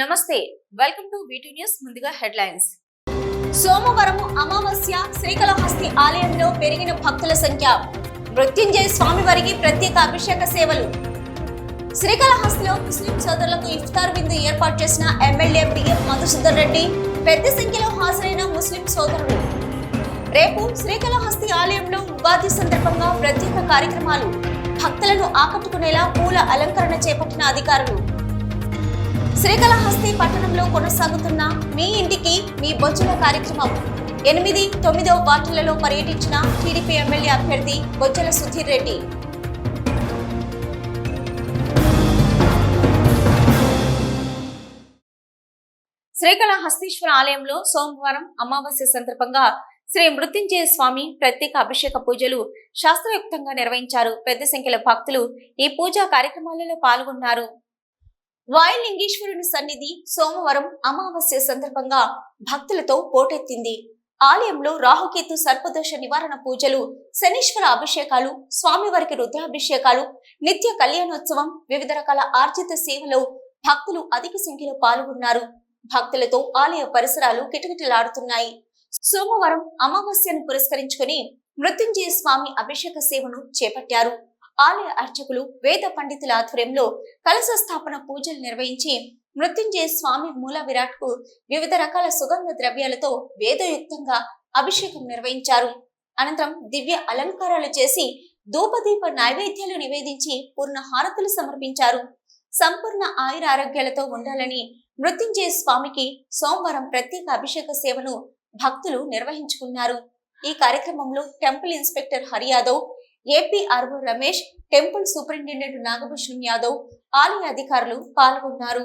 నమస్తే welcome to VT news ముందుగా headlines. సోమవారం అమావాస్య శ్రీకాళహస్తి ఆలయంలో పెరిగిన భక్తుల సంఖ్య. మృత్యుంజయ స్వామివారికి ప్రత్యేక అభిషేక సేవలు. శ్రీకాళహస్తిలో ముస్లిం సోదరులకు ఇఫ్తార్ విందు ఏర్పాటు చేసిన ఎమ్మెల్యే బిఎం మధుసూదన్ రెడ్డి పెద్ద సంఖ్యలో హాజరైన ముస్లిం సోదరులు. రేపు శ్రీకాళహస్తి ఆలయంలో ఉగాది సందర్భంగా ప్రత్యేక కార్యక్రమాలు. భక్తులను ఆకట్టుకునేలా పూల అలంకరణ చేపట్టిన అధికారులు. శ్రీకాళహస్తి పట్టణంలో కొనసాగుతున్న మీ ఇంటికి మీ బొచ్చుల కార్యక్రమం. ఎనిమిది తొమ్మిదవ వార్డులలో పర్యటించిన టీడీపీ ఎమ్మెల్యే అభ్యర్థి బొజ్జల సుధీర్ రెడ్డి. శ్రీకాళహస్తీశ్వర ఆలయంలో సోమవారం అమావాస్య సందర్భంగా శ్రీ మృత్యుంజయ స్వామి ప్రత్యేక అభిషేక పూజలు శాస్త్రయుక్తంగా నిర్వహించారు. పెద్ద సంఖ్యలో భక్తులు ఈ పూజా కార్యక్రమాలలో పాల్గొన్నారు. వాయులింగేశ్వరుని సన్నిధి సోమవారం అమావాస్య సందర్భంగా భక్తులతో పోటెత్తింది. ఆలయంలో రాహుకేతు సర్పదోష నివారణ పూజలు శనీశ్వర అభిషేకాలు స్వామివారికి రుద్రాభిషేకాలు నిత్య కళ్యాణోత్సవం వివిధ రకాల ఆర్జిత సేవలో భక్తులు అధిక సంఖ్యలో పాల్గొన్నారు. భక్తులతో ఆలయ పరిసరాలు కిటకిటలాడుతున్నాయి. సోమవారం అమావాస్యను పురస్కరించుకుని మృత్యుంజయ స్వామి అభిషేక సేవను చేపట్టారు. ఆలయ అర్చకులు వేద పండితుల ఆధ్వర్యంలో కలశ స్థాపన పూజలు నిర్వహించి మృత్యుంజయ స్వామి మూల విరాట్కు వివిధ రకాల సుగంధ ద్రవ్యాలతో వేదయుక్తంగా అభిషేకం నిర్వహించారు. అనంతరం దివ్య అలంకారాలు చేసి ధూపదీప నైవేద్యాలు నివేదించి పూర్ణ హారతులు సమర్పించారు. సంపూర్ణ ఆయుర ఆరోగ్యాలతో ఉండాలని మృత్యుంజయ స్వామికి సోమవారం ప్రత్యేక అభిషేక సేవను భక్తులు నిర్వహించుకున్నారు. ఈ కార్యక్రమంలో temple inspector Hari Yadav AP RO Ramesh temple superintendent Nagabhushanam Yadav ఆలయ అధికారులు పాల్గొన్నారు.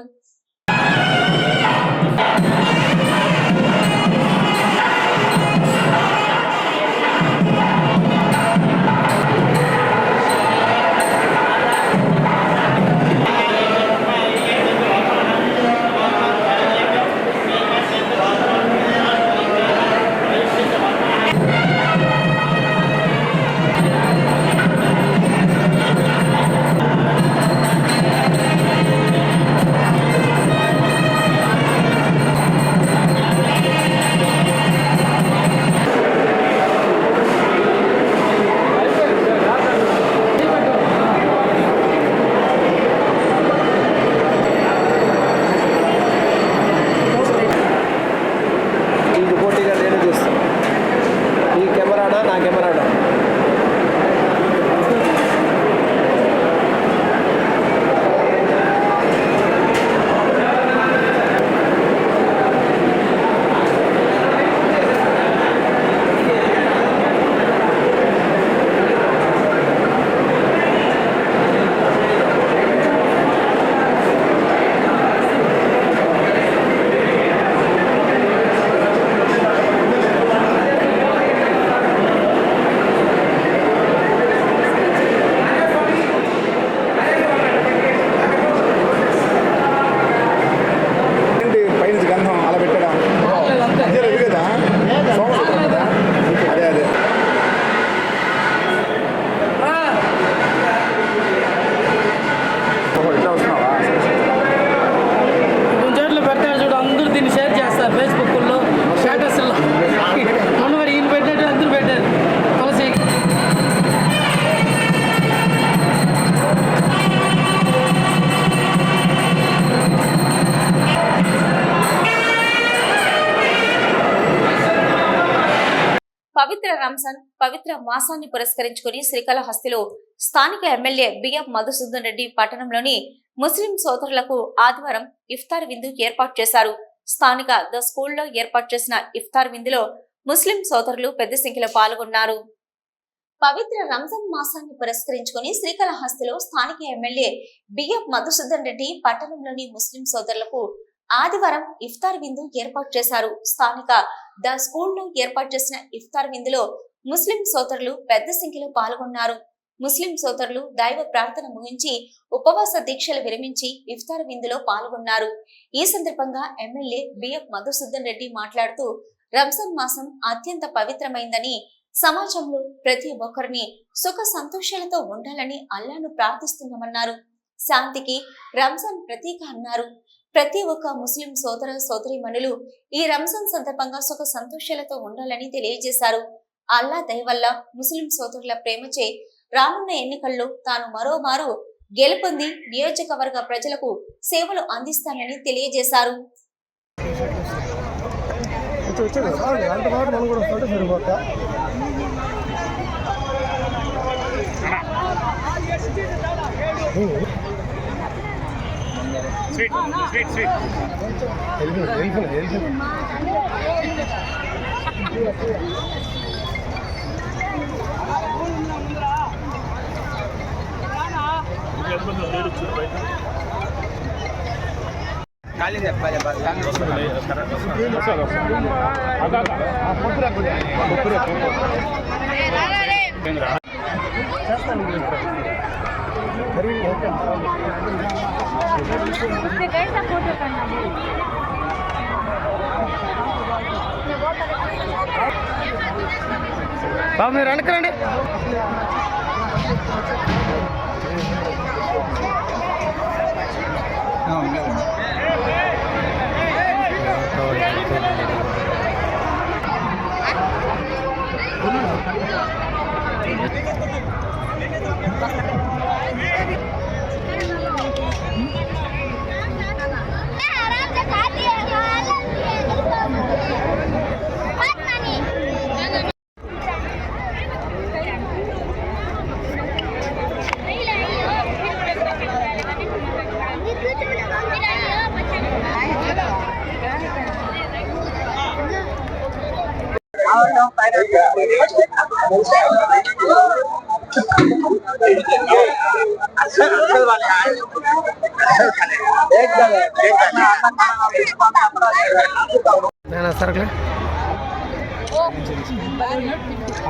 రంజాన్ పవిత్ర మాసాన్ని పురస్కరించుకుని శ్రీకాళహస్తిలో స్థానిక ఎమ్మెల్యే బిఎం మధుసూదన్ రెడ్డి పట్టణంలోని ముస్లిం సోదరులకు ఆదివారం ఇఫ్తార్ విందు ఏర్పాటు చేశారు. స్థానిక ద స్కూల్లో ఏర్పాటు చేసిన ఇఫ్తార్ విందులో ముస్లిం సోదరులు పెద్ద సంఖ్యలో పాల్గొన్నారు. పవిత్ర రంజాన్ మాసాన్ని పురస్కరించుకుని శ్రీకాళహస్తిలో స్థానిక ఎమ్మెల్యే బిఎం మధుసూదన్ రెడ్డి పట్టణంలోని ముస్లిం సోదరులకు ఆదివారం ఇఫ్తార్ విందు ఏర్పాటు చేశారు. స్థానిక ద స్కూల్లో ఏర్పాటు చేసిన ఇఫ్తార్ విందులో ముస్లిం సోదరులు పెద్ద సంఖ్యలో పాల్గొన్నారు. ముస్లిం సోదరులు దైవ ప్రార్థన ముగించి ఉపవాస దీక్షలు విరమించి ఇఫ్తార్ విందులో పాల్గొన్నారు. ఈ సందర్భంగా ఎమ్మెల్యే బిఎఫ్ మధుసూదన్ రెడ్డి మాట్లాడుతూ రంజాన్ మాసం అత్యంత పవిత్రమైందని సమాజంలో ప్రతి ఒక్కరిని సుఖ సంతోషాలతో ఉండాలని అల్లాను ప్రార్థిస్తున్నామన్నారు. శాంతికి రంజాన్ ప్రతీక అన్నారు. ప్రతి ఒక్క ముస్లిం సోదర సోదరిమణులు ఈ రంజాన్ సందర్భంగా సుఖ సంతోషాలతో ఉండాలని తెలియజేశారు. అల్లా దయ వల్ల ముస్లిం సోదరుల ప్రేమచే రానున్న ఎన్నికల్లో తాను మరోమారు గెలుపొంది నియోజకవర్గ ప్రజలకు సేవలు అందిస్తానని తెలియజేశారు. బాబు మీరు అనుకురండి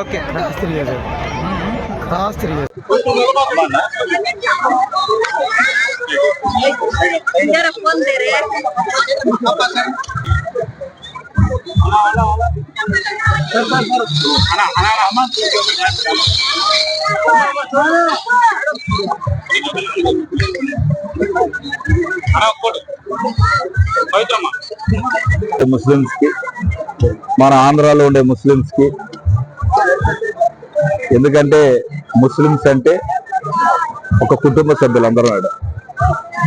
ఓకే క్రాస్ తిరిగేది క్రాస్ తిరిగేది ముస్లిమ్స్కి మన ఆంధ్రాలో ఉండే ముస్లిమ్స్కి ఎందుకంటే ముస్లిమ్స్ అంటే ఒక కుటుంబ సభ్యులు అందరూ ఆడ.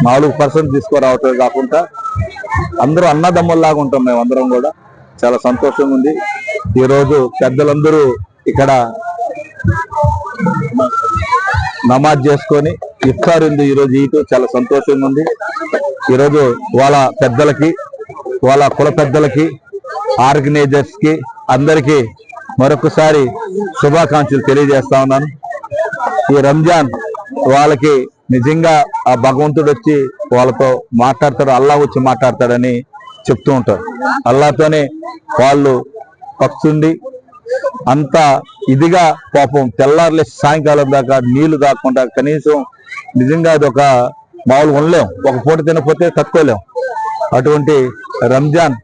నాలుగు పర్సెంట్ తీసుకురావటం కాకుండా అందరూ అన్నదమ్ముల్లాగా ఉంటాం మేము అందరం కూడా. చాలా సంతోషంగా ఉంది. ఈ రోజు పెద్దలందరూ ఇక్కడ నమాజ్ చేసుకొని ఇఫ్తార్ ఉంది ఈ రోజు ఇటు చాలా సంతోషంగా ఉంది. ఈ రోజు వాళ్ళ పెద్దలకి వాళ్ళ కుల పెద్దలకి ఆర్గనైజర్స్కి అందరికీ అందరికి మరొకసారి శుభాకాంక్షలు తెలియజేస్తా ఉన్నాను. ఈ రంజాన్ వాళ్ళకి నిజంగా ఆ భగవంతుడు వచ్చి వాళ్ళతో మాట్లాడతాడు అల్లా వచ్చి మాట్లాడతాడని చెప్తూ ఉంటారు. అల్లాతోనే వాళ్ళు పక్షుండి అంత ఇదిగా పాపం తెల్లారులే సాయంకాలం దాకా నీళ్ళు కాకుండా కనీసం నిజంగా అది ఒక మామూలు ఉండలేం. ఒక పూట తినకపోతే తక్కువలేం అటువంటి రంజాన్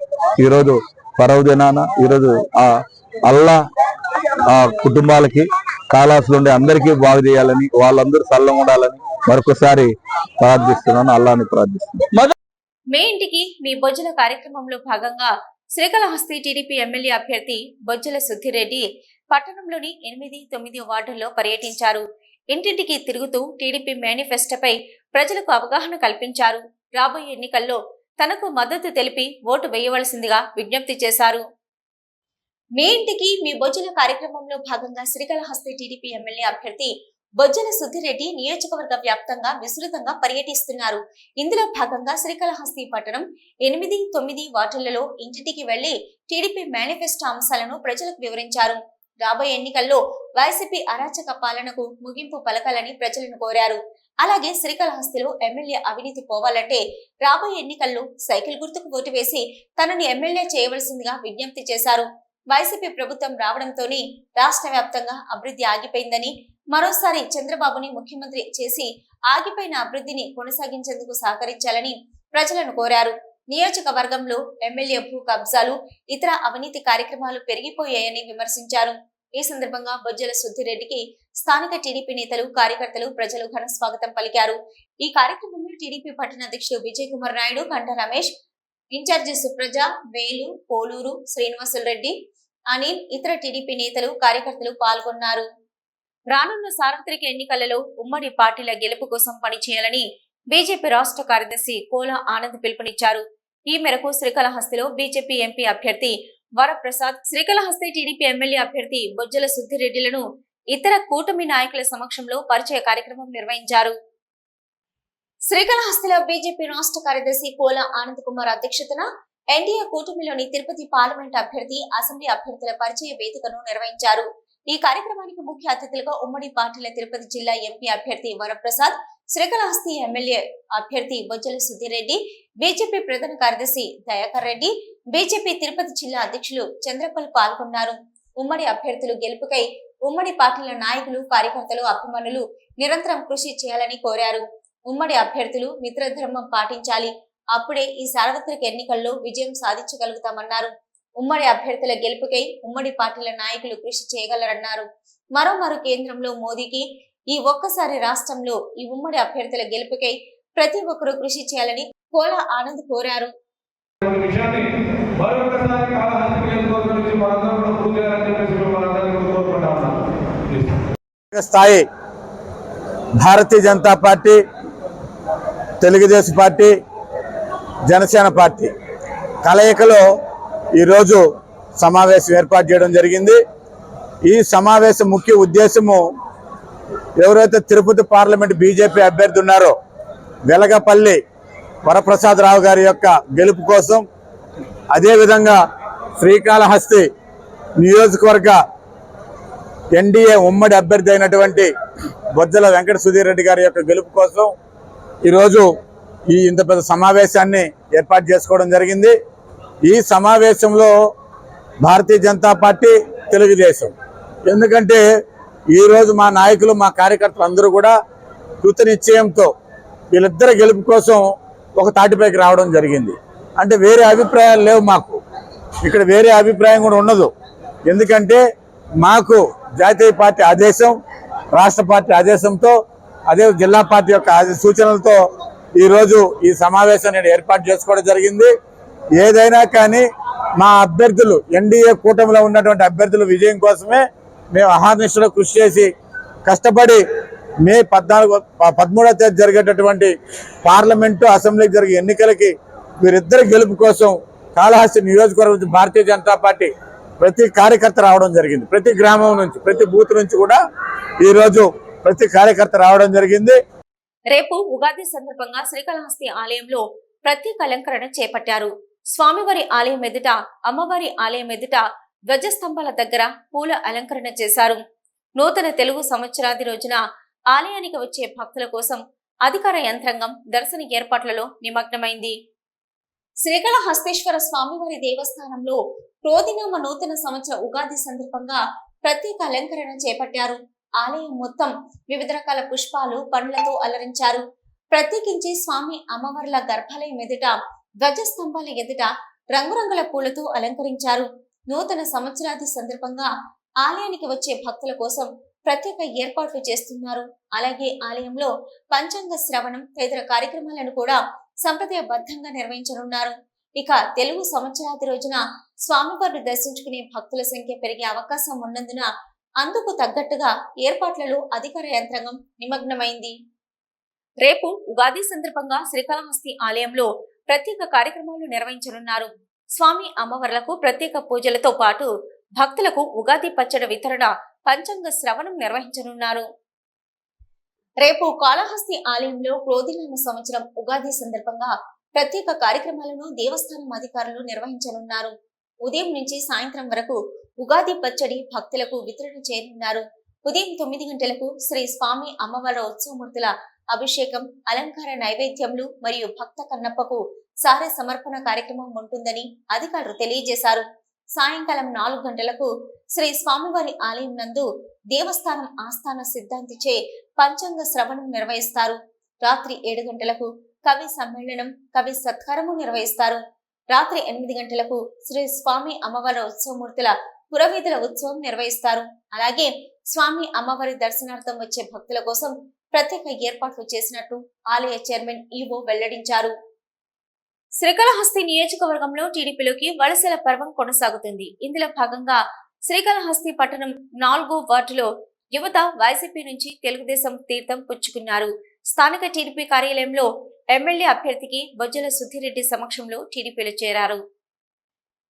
ఈరోజు పర్వదినాన ఈరోజు ఆ అల్లా ఆ కుటుంబాలకి కాలాసులు ఉండే అందరికీ బాగు చేయాలని వాళ్ళందరూ సల్లం ఉండాలని మరొకసారి ప్రార్థిస్తున్నాను అల్లాని ప్రార్థిస్తున్నాను. మే ఇంటికి మీ బొజ్జల కార్యక్రమంలో భాగంగా శ్రీకాళహస్తి టీడీపీ ఎమ్మెల్యే అభ్యర్థి బొజ్జల సుద్దిరెడ్డి పట్టణంలోని ఎనిమిది తొమ్మిది వార్డుల్లో పర్యటించారు. ఇంటింటికి తిరుగుతూ టీడీపీ మేనిఫెస్టోపై ప్రజలకు అవగాహన కల్పించారు. రాబోయే ఎన్నికల్లో తనకు మద్దతు తెలిపి ఓటు వేయవలసిందిగా విజ్ఞప్తి చేశారు. మీ ఇంటికి మీ బొజ్జల కార్యక్రమంలో భాగంగా శ్రీకాళహస్తి టీడీపీ ఎమ్మెల్యే అభ్యర్థి బొజ్జల సుధిరెడ్డి నియోజకవర్గ వ్యాప్తంగా విస్తృతంగా పర్యటిస్తున్నారు. ఇందులో భాగంగా శ్రీకాళహస్తి పట్టణం ఎనిమిది తొమ్మిది వార్డులలో ఇంటింటికి వెళ్ళి టీడీపీ మేనిఫెస్టో అంశాలను ప్రజలకు వివరించారు. రాబోయే ఎన్నికల్లో వైసీపీ అరాచక పాలనకు ముగింపు పలకాలని ప్రజలను కోరారు. అలాగే శ్రీకాళహస్తిలో ఎమ్మెల్యే అవినీతి పోవాలంటే రాబోయే ఎన్నికల్లో సైకిల్ గుర్తుకు ఓటు వేసి తనని ఎమ్మెల్యే చేయవలసిందిగా విజ్ఞప్తి చేశారు. వైసీపీ ప్రభుత్వం రావడంతోనే రాష్ట్ర వ్యాప్తంగా అభివృద్ధి ఆగిపోయిందని మరోసారి చంద్రబాబుని ముఖ్యమంత్రి చేసి ఆగిపోయిన అభివృద్ధిని కొనసాగించేందుకు సహకరించాలని ప్రజలను కోరారు. నియోజకవర్గంలో ఎమ్మెల్యే భూ కబ్జాలు ఇతర అవినీతి కార్యక్రమాలు పెరిగిపోయాయని విమర్శించారు. ఈ సందర్భంగా బొజ్జల సుద్దిరెడ్డికి స్థానిక టీడీపీ నేతలు కార్యకర్తలు ప్రజలు ఘన స్వాగతం పలికారు. ఈ కార్యక్రమంలో టీడీపీ పట్టణ అధ్యక్షుడు విజయ్ కుమార్ నాయుడు గంట రమేష్ ఇన్ఛార్జి సుప్రజ వేలు పోలూరు శ్రీనివాసులు రెడ్డి అనిల్ ఇతర టీడీపీ నేతలు కార్యకర్తలు పాల్గొన్నారు. రానున్న సార్వత్రిక ఎన్నికలలో ఉమ్మడి పార్టీల గెలుపు కోసం పనిచేయాలని బీజేపీ రాష్ట్ర కార్యదర్శి కోలా ఆనంద్ పిలుపునిచ్చారు. ఈ మేరకు శ్రీకాళహస్తిలో బీజేపీ ఎంపీ అభ్యర్థి వరప్రసాద్ శ్రీకాళహస్తి టీడీపీ ఎమ్మెల్యే అభ్యర్థి బొజ్జల సుద్దిరెడ్డిలను ఇతర కూటమి నాయకుల సమక్షంలో పరిచయ కార్యక్రమం నిర్వహించారు. శ్రీకాళహస్తిలో బీజేపీ రాష్ట్ర కార్యదర్శి కోలా ఆనంద్ కుమార్ అధ్యక్షతన ఎన్డీఏ కూటమిలోని తిరుపతి పార్లమెంట్ అభ్యర్థి అసెంబ్లీ అభ్యర్థుల పరిచయ వేదికను నిర్వహించారు. ఈ కార్యక్రమానికి ముఖ్య అతిథులుగా ఉమ్మడి పార్టీల తిరుపతి జిల్లా ఎంపీ అభ్యర్థి వరప్రసాద్ శ్రీకాళహస్తి ఎమ్మెల్యే అభ్యర్థి బొజ్జల సుధీరెడ్డి బీజేపీ ప్రధాన కార్యదర్శి దయాకర్ రెడ్డి బీజేపీ తిరుపతి జిల్లా అధ్యక్షులు చంద్రపల్ పాల్గొన్నారు. ఉమ్మడి అభ్యర్థులు గెలుపుకై ఉమ్మడి పార్టీల నాయకులు కార్యకర్తలు అభిమానులు నిరంతరం కృషి చేయాలని కోరారు. ఉమ్మడి అభ్యర్థులు మిత్రధర్మం పాటించాలి. అప్పుడే ఈ సార్వత్రిక ఎన్నికల్లో విజయం సాధించగలుగుతామన్నారు. ఉమ్మడి అభ్యర్థుల గెలుపుకై ఉమ్మడి పార్టీల నాయకులు కృషి చేయగలరన్నారు. మరోమారు కేంద్రంలో మోదీకి ఈ ఒక్కసారి రాష్ట్రంలో ఈ ఉమ్మడి అభ్యర్థుల గెలుపుకై ప్రతి ఒక్కరూ కృషి చేయాలని కోల ఆనంద్ కోరారు. స్థాయి Bharatiya Janata party Telugu Desam party Janasena party కలయికలో ఈరోజు సమావేశం ఏర్పాటు చేయడం జరిగింది. ఈ సమావేశం ముఖ్య ఉద్దేశము ఎవరైతే తిరుపతి పార్లమెంట్ బీజేపీ అభ్యర్థి ఉన్నారో వెలగపల్లి వరప్రసాద్ రావు గారి యొక్క గెలుపు కోసం అదేవిధంగా శ్రీకాళహస్తి నియోజకవర్గ ఎన్డీఏ ఉమ్మడి అభ్యర్థి అయినటువంటి బొజ్జల వెంకట సుధీర్ రెడ్డి గారి యొక్క గెలుపు కోసం ఈరోజు ఈ ఇంత పెద్ద సమావేశాన్ని ఏర్పాటు చేసుకోవడం జరిగింది. ఈ సమావేశంలో భారతీయ జనతా పార్టీ తెలుగుదేశం. ఎందుకంటే ఈరోజు మా నాయకులు మా కార్యకర్తలు అందరూ కూడా కృత నిశ్చయంతో వీళ్ళిద్దరి గెలుపు కోసం ఒక తాటిపైకి రావడం జరిగింది. అంటే వేరే అభిప్రాయాలు లేవు మాకు. ఇక్కడ వేరే అభిప్రాయం కూడా ఉండదు. ఎందుకంటే మాకు జాతీయ పార్టీ ఆదేశం రాష్ట్ర పార్టీ ఆదేశంతో అదే జిల్లా పార్టీ యొక్క సూచనలతో ఈరోజు ఈ సమావేశాన్ని నేను ఏర్పాటు చేసుకోవడం జరిగింది. ఏదైనా కానీ మా అభ్యర్థులు ఎన్డీఏ కూటమిలో ఉన్నటువంటి అభ్యర్థుల విజయం కోసమే మేము అహార్నిశలో కృషి చేసి కష్టపడి మే పద్నాలుగు పదమూడవ తేదీ జరిగేటటువంటి పార్లమెంటు అసెంబ్లీకి జరిగే ఎన్నికలకి వీరిద్దరి గెలుపు కోసం కాళహస్తి నియోజకవర్గం నుంచి భారతీయ జనతా పార్టీ ప్రతి కార్యకర్త రావడం జరిగింది. ప్రతి గ్రామం నుంచి ప్రతి బూత్ నుంచి కూడా ఈరోజు ప్రతి కార్యకర్త రావడం జరిగింది. రేపు ఉగాది సందర్భంగా శ్రీకాళహస్తి ఆలయంలో ప్రత్యేక అలంకరణ చేపట్టారు. స్వామివారి ఆలయం ఎదుట అమ్మవారి ఆలయం ఎదుట ధ్వజస్తంభాల దగ్గర పూల అలంకరణ చేశారు. నూతన తెలుగు సంవత్సరాది రోజున ఆలయానికి వచ్చే భక్తుల కోసం అధికార యంత్రాంగం దర్శన ఏర్పాట్లలో నిమగ్నమైంది. శ్రీకాళహస్తేశ్వర స్వామివారి దేవస్థానంలో క్రోధినామ నూతన సంవత్సర ఉగాది సందర్భంగా ప్రత్యేక అలంకరణ చేపట్టారు. ఆలయం మొత్తం వివిధ రకాల పుష్పాలు పండ్లతో అలరించారు ప్రత్యేకించి స్వామి అమ్మవార్ల గర్భాలయం ఎదుట ధ్వజస్తంభాల ఎదుట రంగురంగుల పూలతో అలంకరించారు. నూతన సంవత్సరాది సందర్భంగా ఆలయానికి వచ్చే భక్తుల కోసం ప్రత్యేక ఏర్పాట్లు చేస్తున్నారు. అలాగే ఆలయంలో పంచాంగ శ్రవణం తదితర కార్యక్రమాలను కూడా సంప్రదాయబద్ధంగా నిర్వహించనున్నారు. ఇక తెలుగు సంవత్సరాది రోజున స్వామివారిని దర్శించుకునే భక్తుల సంఖ్య పెరిగే అవకాశం ఉన్నందున అందుకు తగ్గట్టుగా ఏర్పాట్లలో అధికార యంత్రాంగం నిమగ్నమైంది. రేపు ఉగాది సందర్భంగా శ్రీకాళహస్తి ఆలయంలో ప్రత్యేక కార్యక్రమాలు నిర్వహించనున్నారు. స్వామి అమ్మవార్లకు ప్రత్యేక పూజలతో పాటు భక్తులకు ఉగాది పచ్చడి వితరణ పంచాంగ శ్రవణం నిర్వహించనున్నారు. రేపు కాళహస్తి ఆలయంలో క్రోధినామ సంవత్సరం ఉగాది సందర్భంగా ప్రత్యేక కార్యక్రమాలను దేవస్థానం అధికారులు నిర్వహించనున్నారు. ఉదయం నుంచి సాయంత్రం వరకు ఉగాది పచ్చడి భక్తులకు వితరణ చేయనున్నారు. ఉదయం తొమ్మిది గంటలకు శ్రీ స్వామి అమ్మవారి ఉత్సవమూర్తుల అభిషేకం అలంకార నైవేద్యములు మరియు భక్త కన్నప్పకు సార సమర్పణ కార్యక్రమం ఉంటుందని అధికారులు తెలియజేశారు. సాయంకాలం నాలుగు గంటలకు శ్రీ స్వామివారి ఆలయం నందు దేవస్థానం ఆస్థాన సిద్ధాంతిచే పంచాంగ శ్రవణం నిర్వహిస్తారు. రాత్రి ఏడు గంటలకు కవి సమ్మేళనం కవి సత్కారము నిర్వహిస్తారు. రాత్రి ఎనిమిది గంటలకు శ్రీ స్వామి అమ్మవారి ఉత్సవమూర్తుల పురవీధుల ఉత్సవం నిర్వహిస్తారు. అలాగే స్వామి అమ్మవారి దర్శనార్థం వచ్చే భక్తుల కోసం ప్రత్యేక ఏర్పాట్లు చేసినట్టు ఆలయ చైర్మన్ ఈవో వెల్లడించారు. శ్రీకాళహస్తి నియోజకవర్గంలో టీడీపీలోకి వలసల పర్వం కొనసాగుతుంది. ఇందులో భాగంగా శ్రీకాళహస్తి పట్టణం నాలుగో వార్డులో యువత వైసీపీ నుంచి తెలుగుదేశం తీర్థం పుచ్చుకున్నారు. స్థానిక టీడీపీ కార్యాలయంలో ఎమ్మెల్యే అభ్యర్థికి బొజ్జల సుధిరెడ్డి సమక్షంలో టీడీపీలో చేరారు.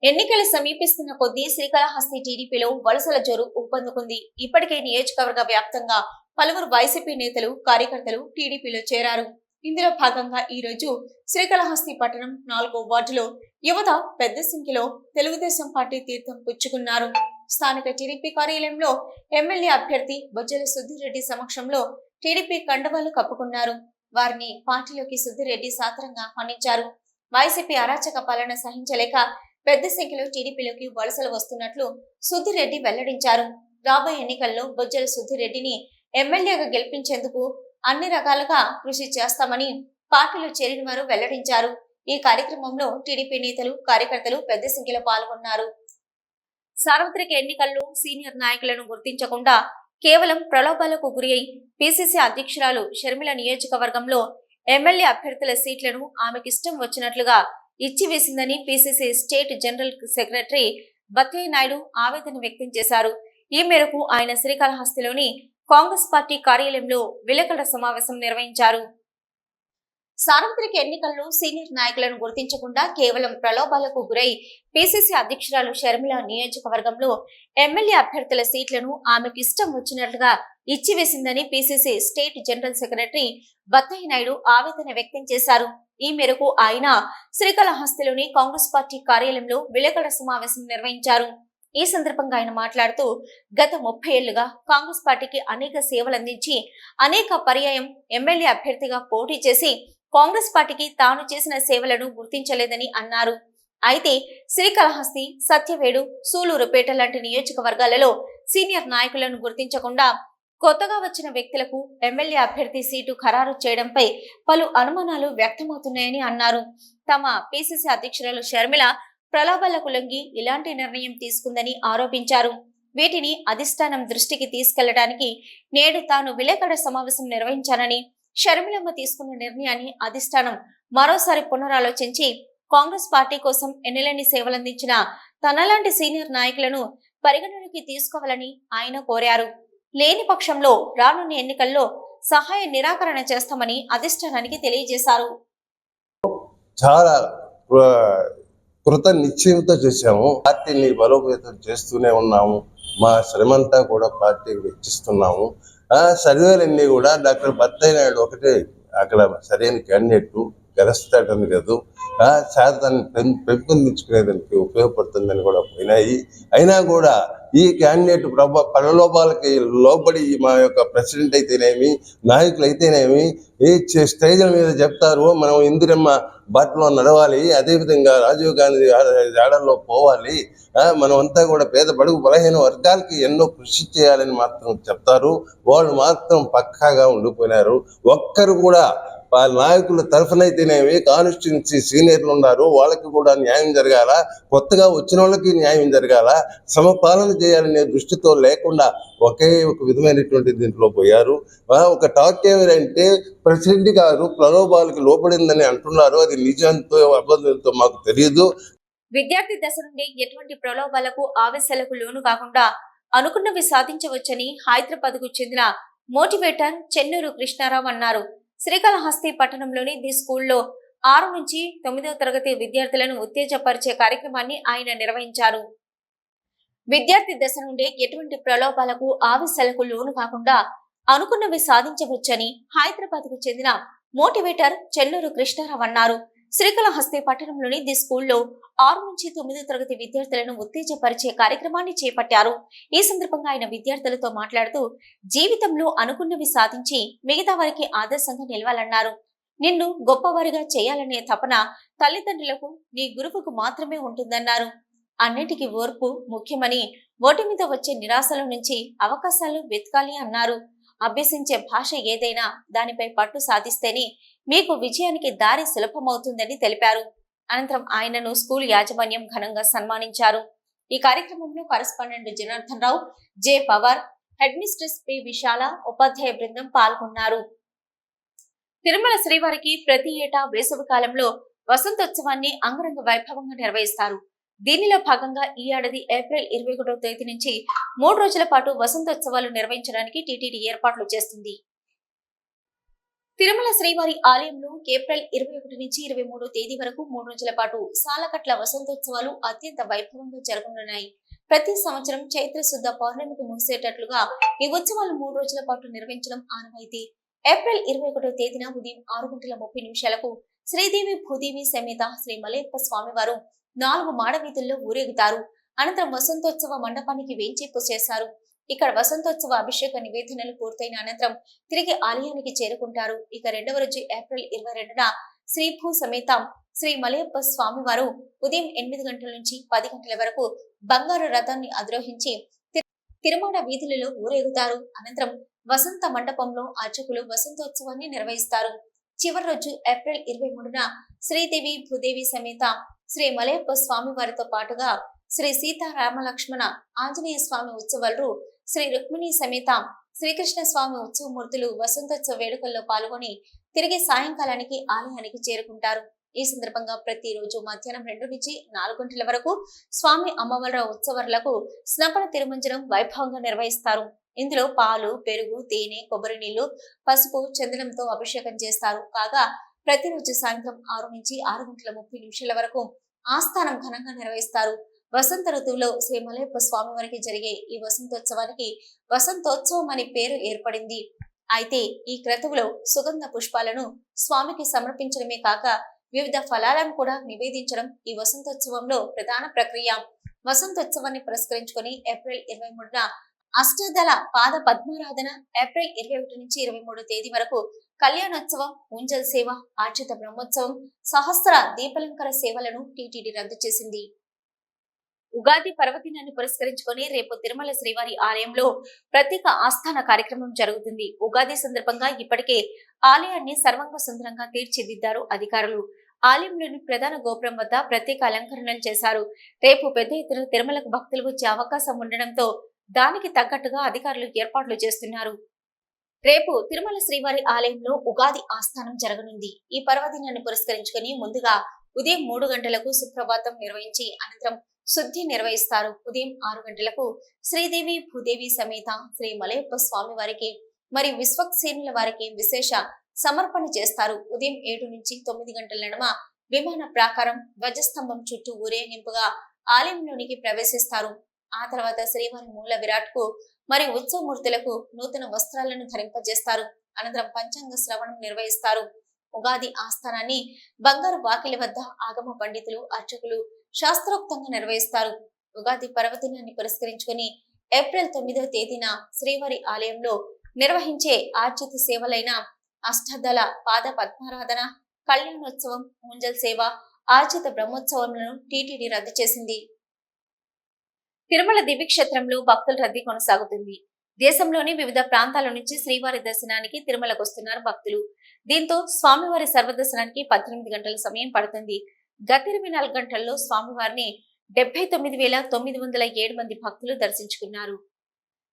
ఎన్నికలు సమీపిస్తున్న కొద్దీ శ్రీకాళహస్తి టీడీపీలో వలసల జోరు ఊపందుకుంది. ఇప్పటికే నియోజకవర్గ వ్యాప్తంగా పలువురు వైసీపీ నేతలు కార్యకర్తలు టీడీపీలో చేరారు. ఇందులో భాగంగా ఈ రోజు శ్రీకాళహస్తి పట్టణం నాలుగో వార్డులో యువత పెద్ద సంఖ్యలో తెలుగుదేశం పార్టీ తీర్థం పుచ్చుకున్నారు. స్థానిక టీడీపీ కార్యాలయంలో ఎమ్మెల్యే అభ్యర్థి బొజ్జల సుద్దిరెడ్డి సమక్షంలో టీడీపీ కండవాలు కప్పుకున్నారు. వారిని పార్టీలోకి సుద్దిరెడ్డి సాతరంగా ఆహ్వానించారు వైసీపీ అరాచక పాలన సహించలేక పెద్ద సంఖ్యలో టీడీపీలోకి వలసలు వస్తున్నట్లు సుధిరెడ్డి వెల్లడించారు. రాబోయే ఎన్నికల్లో బొజ్జల సుధిరెడ్డిని ఎమ్మెల్యేగా గెలిపించేందుకు అన్ని రకాలుగా కృషి చేస్తామని పార్టీలో చేరిన వారు వెల్లడించారు. ఈ కార్యక్రమంలో టీడీపీ నేతలు కార్యకర్తలు పెద్ద సంఖ్యలో పాల్గొన్నారు. సార్వత్రిక ఎన్నికల్లో సీనియర్ నాయకులను గుర్తించకుండా కేవలం ప్రలోభాలకు గురి అయి పిసిసి అధ్యక్షురాలు షర్మిల నియోజకవర్గంలో ఎమ్మెల్యే అభ్యర్థుల సీట్లను ఆమెకిష్టం వచ్చినట్లుగా ఇచ్చివేసిందని PCC state general secretary Battaiah Naidu ఆవేదన వ్యక్తం చేశారు. ఈ మేరకు ఆయన శ్రీకాళహస్తిలోని కాంగ్రెస్ పార్టీ కార్యాలయంలో విలేకరుల సమావేశం నిర్వహించారు. సార్వత్రిక ఎన్నికల్లో సీనియర్ నాయకులను గుర్తించకుండా కేవలం ప్రలోభాలకు గురై పిసిసి అధ్యక్షురాలు షర్మిల నియోజకవర్గంలో ఎమ్మెల్యే అభ్యర్థుల సీట్లను ఆమెకు ఇష్టం వచ్చినట్లుగా ఇచ్చివేసిందని PCC state general secretary Battaiah Naidu ఆవేదన వ్యక్తం చేశారు. ఈ మేరకు ఆయన శ్రీకాళహస్తిలోని కాంగ్రెస్ పార్టీ కార్యాలయంలో విలేకరుల సమావేశం నిర్వహించారు. ఈ సందర్భంగా ఆయన మాట్లాడుతూ గత ముప్పై ఏళ్ళుగా కాంగ్రెస్ పార్టీకి అనేక సేవలు అందించి అనేక పర్యాయం ఎమ్మెల్యే అభ్యర్థిగా పోటీ చేసి కాంగ్రెస్ పార్టీకి తాను చేసిన సేవలను గుర్తించలేదని అన్నారు. అయితే శ్రీకాళహస్తి సత్యవేడు సూలూరుపేట లాంటి నియోజకవర్గాలలో సీనియర్ నాయకులను గుర్తించకుండా కొత్తగా వచ్చిన వ్యక్తులకు ఎమ్మెల్యే అభ్యర్థి సీటు ఖరారు చేయడంపై పలు అనుమానాలు వ్యక్తమవుతున్నాయని అన్నారు. తమ పిసిసి అధ్యక్షురాలు షర్మిల ప్రలాభాలకు లొంగి ఇలాంటి నిర్ణయం తీసుకుందని ఆరోపించారు. వీటిని అధిష్టానం దృష్టికి తీసుకెళ్ళడానికి నేడు తాను విలేకరుల సమావేశం నిర్వహించానని షర్మిలమ్మ తీసుకున్న నిర్ణయాన్ని అధిష్టానం మరోసారి పునరాలోచించి కాంగ్రెస్ పార్టీ కోసం ఎన్నెలని సేవలందించిన తనలాంటి సీనియర్ నాయకులను పరిగణలోకి తీసుకోవాలని ఆయన కోరారు. లేని పక్షంలో రానున్న ఎన్నికల్లో సహాయ నిరాకరణ చేస్తామని అధిష్టానానికి తెలియజేశారు. చాలా కృత నిశ్చయంతో చేశాము. పార్టీని బలోపేతం చేస్తూనే ఉన్నాము. మా శ్రమంతా కూడా పార్టీకి వెచ్చిస్తున్నాము. ఆ సర్వేలన్నీ కూడా డాక్టర్ బత్తయ్య నాయుడు ఒకటే అక్కడ సరైన క్యాండిడేట్ గెలుస్తాడని లేదు. శాతాన్ని పెం- పెంపొందించుకునేదానికి ఉపయోగపడుతుందని కూడా పోయినాయి. అయినా కూడా ఈ క్యాండిడేట్ ప్రభ ప్రలోభాలకి లోబడి మా యొక్క ప్రెసిడెంట్ అయితేనేమి నాయకులు అయితేనేమి ఏ స్టేజ్ల మీద చెప్తారు మనం ఇందిరమ్మ బాటలో నడవాలి అదేవిధంగా రాజీవ్ గాంధీ జాడల్లో పోవాలి ఆ, మనం అంతా కూడా పేద బడుగు బలహీన వర్గాలకి ఎన్నో కృషి చేయాలని మాత్రం చెప్తారు వాళ్ళు మాత్రం పక్కాగా ఉండిపోయినారు ఒక్కరు కూడా నాయకుల తరఫునైతేనేమి కాన్స్టిట్యున్సీ సీనియర్లు ఉన్నారు వాళ్ళకి కూడా న్యాయం జరగాల? కొత్తగా వచ్చిన వాళ్ళకి న్యాయం జరగాల? సమపాలన చేయాలనే దృష్టితో లేకుండా ఒకే ఒక విధమైనటువంటి దీంట్లో పోయారు. ఒక టాక్ ఏమిటంటే ప్రెసిడెంట్ గారు ప్రలోభాలకు లోపడిందని అంటున్నారు. అది నిజంతో అబద్ధంతో మాకు తెలియదు విద్యార్థి దశ నుండి ఎటువంటి ప్రలోభాలకు ఆవేశాలకు లోను కాకుండా అనుకున్నవి సాధించవచ్చని హైదరాబాద్కు చెందిన మోటివేటర్ చెన్నూరు కృష్ణారావు అన్నారు. శ్రీకాళహస్తి పట్టణంలోని ది స్కూల్లో ఆరు నుంచి తొమ్మిదవ తరగతి విద్యార్థులను ఉత్తేజపరిచే కార్యక్రమాన్ని ఆయన నిర్వహించారు. విద్యార్థి దశ నుండి ఎటువంటి ప్రలోభాలకు ఆవేశాలకు లోను కాకుండా అనుకున్నవి సాధించవచ్చని హైదరాబాద్కు చెందిన మోటివేటర్ చెల్లూరు కృష్ణారావు అన్నారు. శ్రీకాళహస్తి పట్టణంలోని ది స్కూల్లో ఆరు నుంచి తొమ్మిదో తరగతి విద్యార్థులను ఉత్తేజపరిచే కార్యక్రమాన్ని చేపట్టారు. ఈ సందర్భంగా ఆయన విద్యార్థులతో మాట్లాడుతూ జీవితంలో అనుకున్నవి సాధించి మిగతా వారికి ఆదర్శంగా నిలవాలన్నారు. నిన్ను గొప్పవారిగా చేయాలనే తపన తల్లిదండ్రులకు నీ గురువుకు మాత్రమే ఉంటుందన్నారు. అన్నిటికీ ఓర్పు ముఖ్యమని ఓటి మీద వచ్చే నిరాశల నుంచి అవకాశాలు వెతకాలి అన్నారు. అభ్యసించే భాష ఏదైనా దానిపై పట్టు సాధిస్తేనే మీకు విజయానికి దారి సులభమవుతుందని తెలిపారు. అనంతరం ఆయనను స్కూల్ యాజమాన్యం ఘనంగా సన్మానించారు. ఈ కార్యక్రమంలో correspondent Janardhan Rao J Pawar headmistress P Vishala ఉపాధ్యాయ బృందం పాల్గొన్నారు. తిరుమల శ్రీవారికి ప్రతి ఏటా వేసవి కాలంలో వసంతోత్సవాన్ని అంగరంగ వైభవంగా నిర్వహిస్తారు. దీనిలో భాగంగా ఈ ఏడాది ఏప్రిల్ ఇరవై ఒకటో తేదీ నుంచి మూడు రోజుల పాటు వసంతోత్సవాలు నిర్వహించడానికి టీటీడీ ఏర్పాట్లు చేస్తుంది. తిరుమల శ్రీవారి ఆలయంలో ఏప్రిల్ ఇరవై ఒకటి నుంచి ఇరవై మూడో తేదీ వరకు మూడు రోజుల పాటు సాలకట్ల వసంతోత్సవాలు అత్యంత వైభవంగా జరగనున్నాయి. ప్రతి సంవత్సరం చైత్ర శుద్ధ పౌర్ణమికి ముగిసేటట్లుగా ఈ ఉత్సవాలు మూడు రోజుల పాటు నిర్వహించడం ఆనవాయితీ. ఏప్రిల్ ఇరవై ఒకటో తేదీన ఉదయం ఆరు గంటల ముప్పై నిమిషాలకు శ్రీదేవి భూదేవి సమేత శ్రీ మలయప్ప స్వామివారు నాలుగు మాడవీధుల్లో ఊరేగుతారు. అనంతరం వసంతోత్సవ మండపానికి వేంచేపు చేశారు ఇక్కడ వసంతోత్సవ అభిషేక నివేదనలు పూర్తయిన అనంతరం తిరిగి ఆలయానికి చేరుకుంటారు. ఇక రెండవ రోజు ఏప్రిల్ ఇరవై రెండున శ్రీభూ సమేత శ్రీ మలయప్ప స్వామివారు ఉదయం ఎనిమిది గంటల నుంచి పది గంటల వరకు బంగారు రథాన్ని అధిరోహించి తిరుమల వీధులలో ఊరేగుతారు. అనంతరం వసంత మండపంలో అర్చకులు వసంతోత్సవాన్ని నిర్వహిస్తారు. చివరి రోజు ఏప్రిల్ ఇరవై మూడున శ్రీదేవి భూదేవి సమేత శ్రీ మలయప్ప స్వామి వారితో పాటుగా శ్రీ సీతారామ లక్ష్మణ ఆంజనేయ స్వామి ఉత్సవాలు శ్రీ రుక్మిణి సమేత శ్రీకృష్ణ స్వామి ఉత్సవమూర్తులు వసంతోత్సవ వేడుకల్లో పాల్గొని తిరిగి సాయంకాలానికి ఆలయానికి చేరుకుంటారు. ఈ సందర్భంగా ప్రతిరోజు మధ్యాహ్నం రెండు నుంచి నాలుగు గంటల వరకు స్వామి అమ్మవారి ఉత్సవాలకు స్నపన తిరుమంజనం వైభవంగా నిర్వహిస్తారు. ఇందులో పాలు పెరుగు తేనె కొబ్బరి నీళ్ళు పసుపు చందనంతో అభిషేకం చేస్తారు. కాగా ప్రతిరోజు సాయంత్రం ఆరు నుంచి ఆరు గంటల ముప్పై నిమిషాల వరకు ఆస్థానం ఘనంగా నిర్వహిస్తారు. వసంత ఋతువులో శ్రీ మలయప్ప స్వామి వారికి జరిగే ఈ వసంతోత్సవానికి వసంతోత్సవం అనే పేరు ఏర్పడింది. అయితే ఈ క్రతువులో సుగంధ పుష్పాలను స్వామికి సమర్పించడమే కాక వివిధ ఫలాలను కూడా నివేదించడం ఈ వసంతోత్సవంలో ప్రధాన ప్రక్రియ. వసంతోత్సవాన్ని పురస్కరించుకొని ఏప్రిల్ ఇరవై మూడున అష్టదళ పాద పద్మారాధన ఏప్రిల్ ఇరవై ఒకటి నుంచి ఇరవై మూడు తేదీ వరకు కళ్యాణోత్సవం ఉంజల్ సేవ ఆర్జిత బ్రహ్మోత్సవం సహస్ర దీపలంకర సేవలను టీటీడీ రద్దు చేసింది. ఉగాది పర్వదినాన్ని పురస్కరించుకొని రేపు తిరుమల శ్రీవారి ఆలయంలో ప్రత్యేక ఆస్థాన కార్యక్రమం జరుగుతుంది. ఉగాది సందర్భంగా ఇప్పటికే ఆలయాన్ని సర్వంగ సుందరంగా తీర్చిదిద్దారు అధికారులు. ఆలయంలోని ప్రధాన గోపురం వద్ద ప్రత్యేక అలంకరణలు చేశారు. రేపు పెద్ద ఎత్తున తిరుమలకు భక్తులు వచ్చే అవకాశం ఉండడంతో దానికి తగ్గట్టుగా అధికారులు ఏర్పాట్లు చేస్తున్నారు. రేపు తిరుమల శ్రీవారి ఆలయంలో ఉగాది ఆస్థానం జరగనుంది. ఈ పర్వదినాన్ని పురస్కరించుకుని ముందుగా ఉదయం మూడు గంటలకు సుప్రభాతం నిర్వహించి అనంతరం శుద్ధి నిర్వహిస్తారు. ఉదయం ఆరు గంటలకు శ్రీదేవి భూదేవి సమేత శ్రీ మలయప్ప స్వామి వారికి మరి విశ్వక్సేనుల వారికి విశేష సమర్పణ చేస్తారు. ఉదయం ఏడు నుంచి తొమ్మిది గంటల నడుమ విమాన ప్రాకారం ధ్వజస్తంభం చుట్టూ ఊరేగింపుగా ఆలయంలోనికి ప్రవేశిస్తారు. ఆ తర్వాత శ్రీవారి మూల విరాట్కు మరి ఉత్సవమూర్తులకు నూతన వస్త్రాలను ధరింపజేస్తారు. అనంతరం పంచాంగ శ్రవణం నిర్వహిస్తారు. ఉగాది ఆస్థానాన్ని బంగారు వాకిలి వద్ద ఆగమ పండితులు అర్చకులు శాస్త్రోక్తంగా నిర్వహిస్తారు. ఉగాది పర్వదినాన్ని పురస్కరించుకొని ఏప్రిల్ తొమ్మిదవ తేదీన శ్రీవారి ఆలయంలో నిర్వహించే ఆర్జిత సేవలైన అష్టదళ పాద పద్మారాధన కళ్యాణోత్సవం ముంజల్ సేవ ఆర్జిత బ్రహ్మోత్సవంలను టీటీడీ రద్దు చేసింది. తిరుమల దివ్యక్షేత్రంలో భక్తుల రద్దీ కొనసాగుతుంది. దేశంలోని వివిధ ప్రాంతాల నుంచి శ్రీవారి దర్శనానికి తిరుమలకు వస్తున్నారు భక్తులు. దీంతో స్వామివారి సర్వదర్శనానికి పద్దెనిమిది గంటల సమయం పడుతుంది. గత ఇరవై నాలుగు గంటల్లో స్వామివారిని డెబ్బై తొమ్మిది వేల తొమ్మిది వందల ఏడు మంది భక్తులు దర్శించుకున్నారు.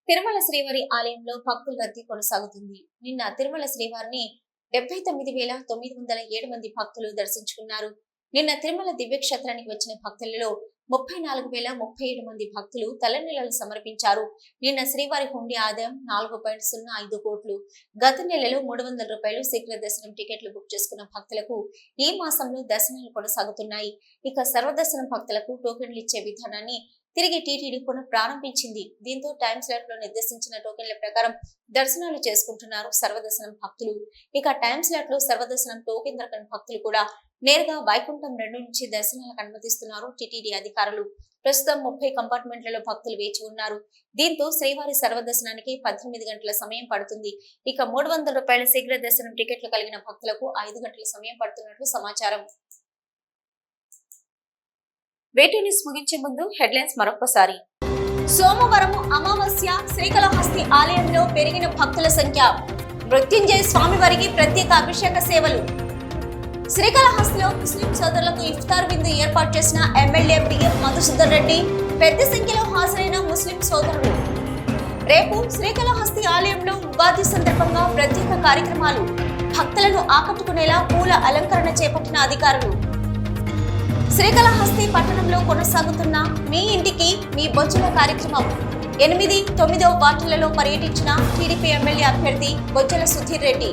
తిరుమల శ్రీవారి ఆలయంలో భక్తుల రద్దీ కొనసాగుతుంది. నిన్న తిరుమల శ్రీవారిని డెబ్బై తొమ్మిది వేల తొమ్మిది వందల ఏడు మంది భక్తులు దర్శించుకున్నారు. నిన్న తిరుమల దివ్యక్షేత్రానికి వచ్చిన భక్తులలో ముప్పై నాలుగు వేల ముప్పై ఏడు మంది భక్తులు తలనీలాలు సమర్పించారు. నిన్న శ్రీవారి హుండీ ఆదాయం నాలుగు పాయింట్ సున్నా ఐదు కోట్లు. గత నెలలో మూడు వందల రూపాయలు శీఘ్ర దర్శనం టికెట్లు బుక్ చేసుకున్న భక్తులకు ఈ మాసంలో దర్శనాలు కొనసాగుతున్నాయి. ఇక సర్వదర్శనం భక్తులకు టోకెన్లు ఇచ్చే విధానాన్ని తిరిగి టీటీడీ పునః ప్రారంభించింది. దీంతో టైం స్లాట్లో నిర్దేశించిన టోకెన్ల ప్రకారం దర్శనాలు చేసుకుంటున్నారు సర్వదర్శనం భక్తులు. ఇక టైం స్లాట్లో సర్వదర్శనం టోకెన్ దొరకని భక్తులు కూడా నేరుగా వైకుంఠం రెండు నుంచి దర్శనాలకు అనుమతిస్తున్నారు టిటిడి అధికారులు. ప్రస్తుతం ముప్పై కంపార్ట్మెంట్లలో భక్తులు వేచి ఉన్నారు. దీంతో శ్రీవారి సర్వదర్శనానికి పద్దెనిమిది గంటల సమయం పడుతుంది. ఇక మూడు వందల రూపాయల శీఘ్ర దర్శనం టికెట్లు కలిగిన భక్తులకు ఐదు గంటల సమయం పడుతున్నట్లు సమాచారం. వేటూ న్యూస్ ముగించే ముందు హెడ్లైన్స్ మరొకసారి సోమవారం అమావాస్య శ్రీకాళహస్తి ఆలయంలో పెరిగిన భక్తుల సంఖ్య. మృత్యుంజయ స్వామివారికి ప్రత్యేక అభిషేక సేవలు. శ్రీకాళహస్తిలో ముస్లిం సోదరులకు ఇఫ్తార్ విందు ఏర్పాటు చేసిన ఎమ్మెల్యే బిఎం మధుసూదర్ రెడ్డి పెద్ద సంఖ్యలో హాజరైన ముస్లిం సోదరులు. రేపు శ్రీకాళహస్తి ఆలయంలో ఉగాది సందర్భంగా ప్రత్యేక కార్యక్రమాలు. భక్తులను ఆకట్టుకునేలా పూల అలంకరణ చేపట్టిన అధికారులు. శ్రీకాళహస్తి పట్టణంలో కొనసాగుతున్న మీ ఇంటికి మీ బొచ్చుల కార్యక్రమం. ఎనిమిది తొమ్మిదవ వార్డులలో పర్యటించిన టీడీపీ ఎమ్మెల్యే అభ్యర్థి బొజ్జల సుధీర్ రెడ్డి.